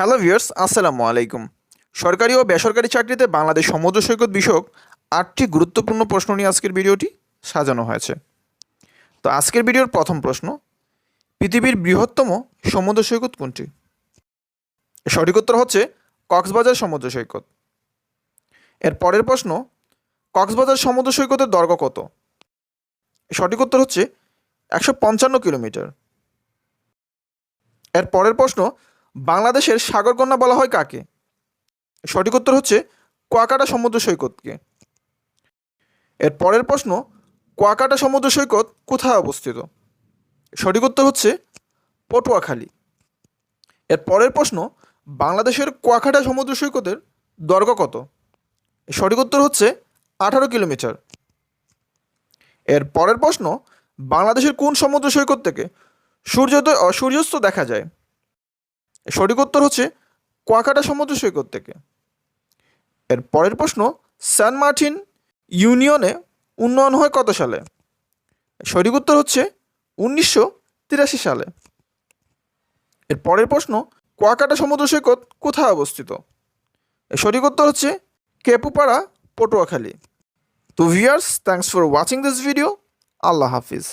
Hello viewers, আসসালামু আলাইকুম। সরকারি ও বেসরকারি চাকরিতে বাংলাদেশ সমুদ্র সৈকত বিষয়ক আটটি গুরুত্বপূর্ণ প্রশ্ন নিয়ে আজকের ভিডিওটি সাজানো হয়েছে। তো আজকের ভিডিওর প্রথম প্রশ্ন, পৃথিবীর বৃহত্তম সমুদ্র সৈকত কোনটি? সঠিক উত্তর হচ্ছে কক্সবাজার সমুদ্র সৈকত। এর পরের প্রশ্ন, কক্সবাজার সমুদ্র সৈকতের দৈর্ঘ্য কত? সঠিক উত্তর হচ্ছে একশো পঞ্চান্ন কিলোমিটার। এর পরের প্রশ্ন বাংলাদেশের সাগরকন্যা বলা হয় কাকে? সঠিক উত্তর হচ্ছে কুয়াকাটা সমুদ্র সৈকতকে। এর পরের প্রশ্ন, কুয়াকাটা সমুদ্র সৈকত কোথায় অবস্থিত? সঠিক উত্তর হচ্ছে পটুয়াখালী। এর পরের প্রশ্ন, বাংলাদেশের কুয়াকাটা সমুদ্র সৈকতের দৈর্ঘ্য কত? সঠিক উত্তর হচ্ছে আঠারো কিলোমিটার। এর পরের প্রশ্ন, বাংলাদেশের কোন সমুদ্র সৈকত থেকে সূর্যোদয় ও সূর্যাস্ত দেখা যায়? সঠিক উত্তর হচ্ছে কুয়াকাটা সমুদ্র সৈকত থেকে। এর পরের প্রশ্ন, সান মার্টিন ইউনিয়নে উন্নয়ন হয় কত সালে? সঠিক উত্তর হচ্ছে উনিশশো তিরাশি সালে। এর পরের প্রশ্ন, কুয়াকাটা সমুদ্র সৈকত কোথায় অবস্থিত? সঠিক উত্তর হচ্ছে কেপুপাড়া, পটুয়াখালী। তো viewers thanks for watching this video Allah Hafiz.